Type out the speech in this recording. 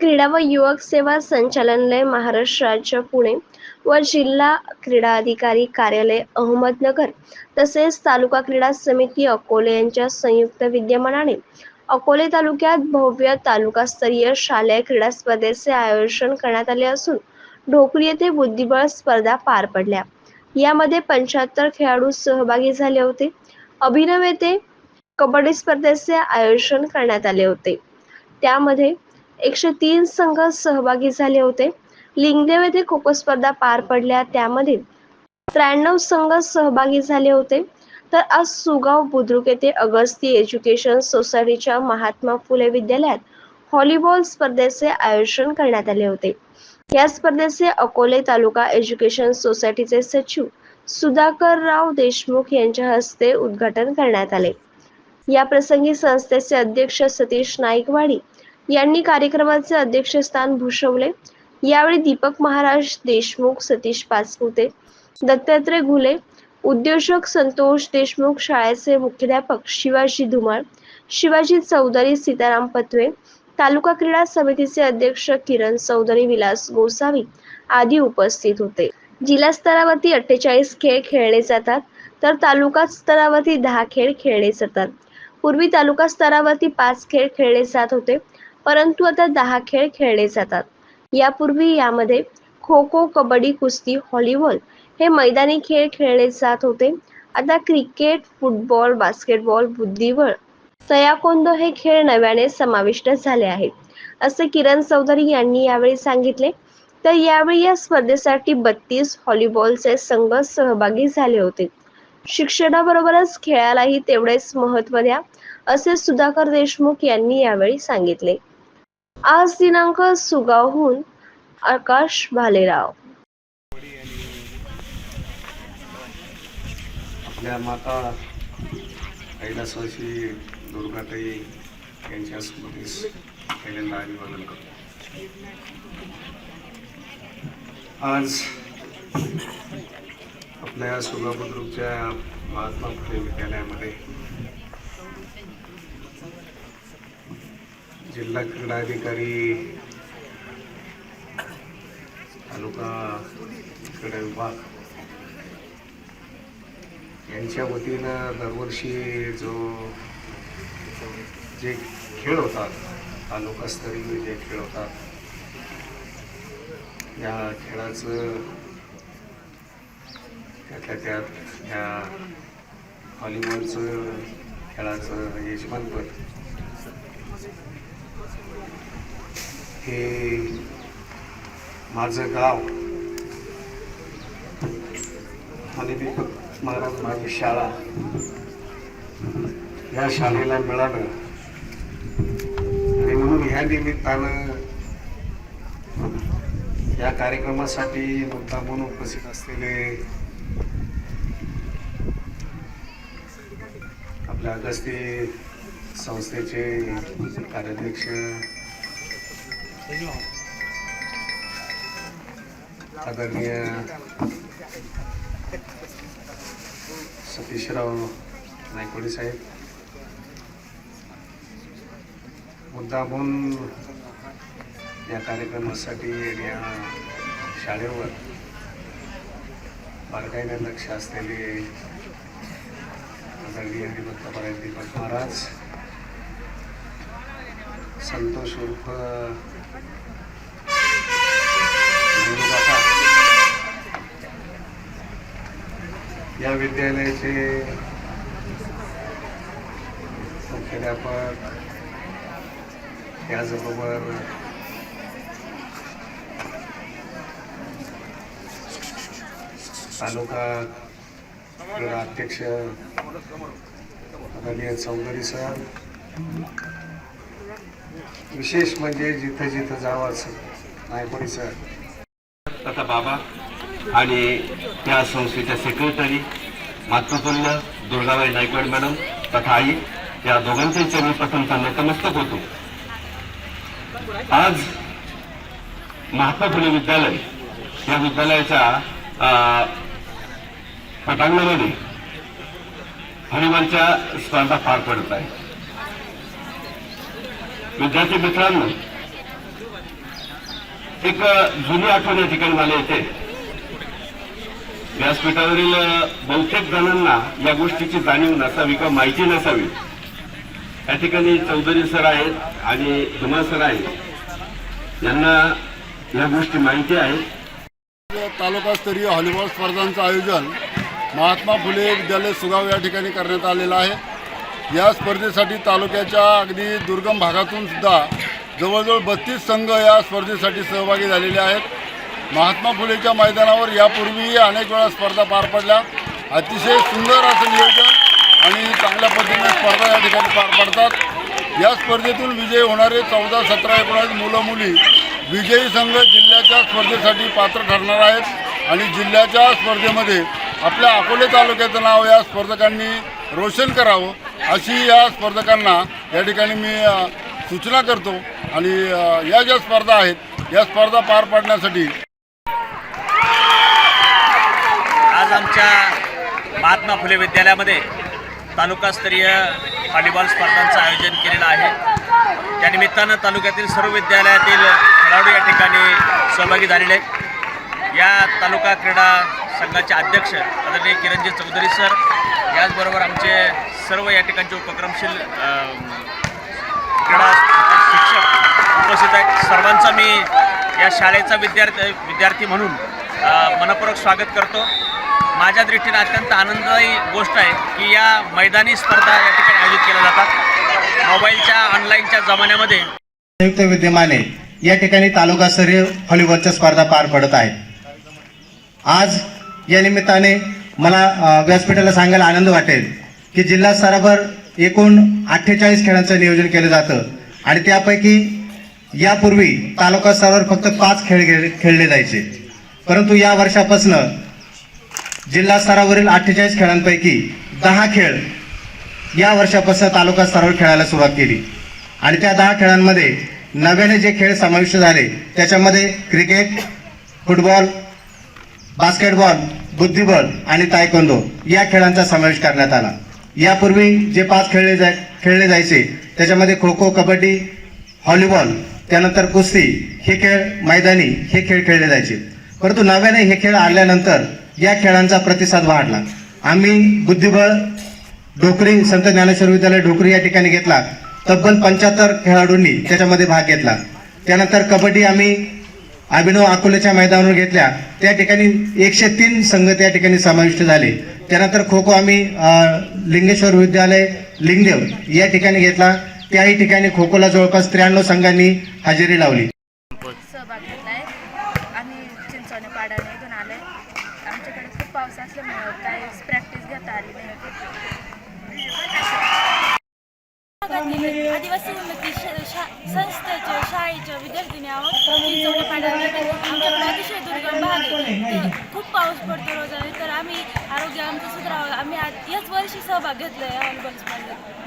क्रीडा व युवक सेवा संचालनालय महाराष्ट्र राज्य पुणे व जिल्हा क्रीडा अधिकारी कार्यालय अहमदनगर तसेच तालुका क्रीडा समिती अकोले यांच्या संयुक्त विद्यमानाने अकोले तालुक्यात भव्य तालुकास्तरीय शालेय क्रीडा स्पर्धेचे आयोजन करण्यात आले असून ढोकरी येथे बुद्धिबळ स्पर्धा पार पडल्या. यामध्ये पंच्याहत्तर खेळाडू सहभागी झाले होते. अभिनव येथे कबड्डी स्पर्धेचे आयोजन करण्यात आले होते. त्यामध्ये एकशे तीन संघ सहभागी झाले होते. लिंगदेव येथे खो खो स्पर्धा पार पडल्या त्यामध्ये त्र्याण्णव संघ सहभागी झाले होते. तर आज सुगाव बुद्रुक येथे अगस्ती एज्युकेशन सोसायटीच्या महात्मा फुले विद्यालयात व्हॉलीबॉल स्पर्धेचे आयोजन करण्यात आले होते. या स्पर्धेचे अकोले तालुका एज्युकेशन सोसायटीचे सचिव सुधाकरराव देशमुख यांच्या हस्ते उद्घाटन करण्यात आले. या प्रसंगी संस्थेचे अध्यक्ष सतीश नाईकवाडी यांनी कार्यक्रमाचे अध्यक्षस्थान भूषवले. यावेळी दीपक महाराज देशमुख सतीश पाचपुते दत्तात्रय घुले उद्योजक संतोष देशमुख शाळेचे मुख्याध्यापक शिवाजी धुमाळ शिवाजी चौधरी सीताराम पत्वे तालुका क्रीडा समितीचे अध्यक्ष किरण चौधरी विलास गोसावी आदी उपस्थित होते. जिल्हा स्तरावरती अठ्ठेचाळीस खेळ खेळले जातात तर तालुका स्तरावरती दहा खेळ खेळले जातात. पूर्वी तालुका स्तरावरती पाच खेळ खेळले जात होते. परंतु आता दहा खेळ खेळले जातात. यापूर्वी यामध्ये खो खो कबड्डी कुस्ती व्हॉलीबॉल हे मैदानी खेळ खेळले जात होते. आता क्रिकेट फुटबॉल बास्केटबॉल बुद्धिबळ सयाकोंदो हे खेळ नव्याने समाविष्ट झाले आहेत. असे किरण चौधरी यांनी यावेळी सांगितले तर यावेळी या स्पर्धेसाठी बत्तीस व्हॉलीबॉलचे संघ सहभागी झाले होते. शिक्षणाबरोबरच खेळालाही तेवढेच महत्त्व द्या असे सुधाकर देशमुख यांनी यावेळी सांगितले. आज दिनांक सुगावहून आकाश भालेराव. आपल्या माता कैलासवासी दुर्गाताई यांच्या स्मृतीस पहिल्यांदा अभिवादन करतो. आज आपल्या सोलापूरच्या महात्मा फुले विद्यालयामध्ये जिल्हा क्रीडा अधिकारी तालुका क्रीडा विभाग. यांच्या वतीनं दरवर्षी जो जे खेळ होतात तालुकास्तरीय जे खेळ होतात या खेळाचं त्यातल्या त्यात या व्हॉलीबॉलचं खेळाचं यजमानपद हे माझं गाव. आणि दीपक महाराज माझी शाळा. या शाळेला मिळालं. आणि म्हणून ह्या निमित्तानं या कार्यक्रमासाठी मुद्दा म्हणून उपस्थित असलेले आपल्या अगस्ती संस्थेचे कार्याध्यक्ष आदरणीय सतीशराव नायकोडे साहेब मुद्दामून या कार्यक्रमासाठी या शाळेवर बारकाईने लक्ष असलेले आदरणीय हरिभक्तपराय दीपक महाराज संतोष उर्फ या विद्यालयाचे मुख्याध्यापक त्याचबरोबर तालुका क्रीडा अध्यक्ष चौधरी सर विशेष म्हणजे जिथं जिथं जावं असं नायकोडी सर. तथा बाबा आणि त्या संस्थेच्या सेक्रेटरी मातृतुल्य दुर्गाबाई नायकवाड मॅडम तथा आई या दोघांचे मी प्रथमता नतमस्तक होतो. आज महात्मा फुले विद्यालय या विद्यालयाच्या पटांगणामध्ये हनुमानच्या स्पर्धा पार पडत आहे विद्यार्थी मित्रांनो एक जुनी आठवण या ठिकाणी मला येते. व्यासपीठावरील बहुतेक जणांना या गोष्टीची जाणीव नसावी किंवा माहिती नसावी. या ठिकाणी चौधरी सर आहेत आणि धुमा सर आहेत. यांना या गोष्टी माहिती आहेत. तालुकास्तरीय हॉलीबॉल स्पर्धांचं आयोजन महात्मा फुले विद्यालय सुगाव या ठिकाणी करण्यात आलेलं आहे. या स्पर्धेसाठी तालुक्याच्या अगदी दुर्गम भागातून सुद्धा जवळजवळ बत्तीस संघ या स्पर्धेसाठी सहभागी झालेले आहेत. महात्मा फुलेच्या मैदानावर यापूर्वीही अनेक वेळा स्पर्धा पार पडल्या. अतिशय सुंदर असं नियोजन आणि चांगल्या पद्धतीने स्पर्धा या ठिकाणी पार पडतात. या स्पर्धेतून विजयी होणारे चौदा सतरा एकोणास मुलं मुली विजयी संघ जिल्ह्याच्या स्पर्धेसाठी पात्र ठरणार आहेत आणि जिल्ह्याच्या स्पर्धेमध्ये आपल्या अकोले तालुक्याचं नाव या स्पर्धकांनी रोशन करावं अशी या स्पर्धकांना या ठिकाणी मी सूचना करतो. आणि या ज्या स्पर्धा आहेत या स्पर्धा पार पाडण्यासाठी आज आमच्या महात्मा फुले विद्यालयामध्ये तालुकास्तरीय व्हॉलीबॉल स्पर्धांचं आयोजन केलेलं आहे. त्यानिमित्तानं तालुक्यातील सर्व विद्यालयातील खेळाडू या ठिकाणी सहभागी झालेले आहेत. या तालुका क्रीडा संघाचे अध्यक्ष आदरणीय किरणजी चौधरी सर याचबरोबर आमचे सर्व या ठिकाणचे उपक्रमशील क्रीडा शिक्षक उपस्थित आहेत. सर्वांचा मी या शाळेचा विद्यार्थी विद्यार्थी म्हणून मनपूर्वक स्वागत करतो. माझ्या दृष्टीने अत्यंत आनंददायी गोष्ट आहे की या मैदानी स्पर्धा या ठिकाणी आयोजित केल्या जातात. मोबाईलच्या ऑनलाईनच्या जमान्यामध्ये संयुक्त विद्यमाने या ठिकाणी तालुकास्तरीय व्हॉलीबॉलच्या स्पर्धा पार पडत आहेत. आज या निमित्ताने मला व्यासपीठाला सांगायला आनंद वाटेल की जिल्हा स्तरावर एकूण अठ्ठेचाळीस खेळांचं नियोजन केलं जातं. आणि त्यापैकी यापूर्वी तालुका स्तरावर फक्त पाच खेळ खेळ- खेळले जायचे. परंतु या वर्षापासून जिल्हा स्तरावरील अठ्ठेचाळीस खेळांपैकी दहा खेळ या वर्षापासून तालुका स्तरावर खेळायला सुरुवात केली. आणि त्या दहा खेळांमध्ये नव्याने जे खेळ समाविष्ट झाले त्याच्यामध्ये क्रिकेट फुटबॉल बास्केटबॉल बुद्धिबळ आणि तायकोंदो या खेळांचा समावेश करण्यात आला. यापूर्वी जे पाच खेळले जाय खेळले जायचे त्याच्यामध्ये खो खो कबड्डी व्हॉलीबॉल त्यानंतर कुस्ती हे खेळ मैदानी हे खेळ खेळले जायचे. परंतु नव्याने हे खेळ आल्यानंतर या खेळांचा प्रतिसाद वाढला. आम्ही बुद्धिबळ ढोकरी संत ज्ञानेश्वर विद्यालय ढोकरी या ठिकाणी घेतला. तब्बल पंच्याहत्तर खेळाडूंनी त्याच्यामध्ये भाग घेतला. त्यानंतर कबड्डी आम्ही अभिनव अकोल्याच्या मैदानावर घेतल्या. त्या ठिकाणी एकशे तीन संघ त्या ठिकाणी समाविष्ट झाले. त्यानंतर खो खो आम्ही लिंगेश्वर विद्यालय लिंगदेव या ठिकाणी घेतला. त्याही ठिकाणी खो खोला जवळपास त्र्याण्णव संघांनी हजेरी लावली सहभाग घेतला आहे आम्ही चिंचवणे पाडाने इथून आलो आहे आमच्याकडे खूप पाऊस असल्यामुळं काही प्रॅक्टिस घेता आली नाही आदिवासी उन्नती संस्थेच्या शाळेच्या विद्यार्थिनी आहोत चिंचवणे आमच्याकडे अतिशय दुर्गम भाग आहे. खूप पाऊस पडतो रोज तर आम्ही आरोग्य आमचं सुधारावं. आम्ही आज याच वर्षी सहभाग घेतला आहे स्पर्धेत.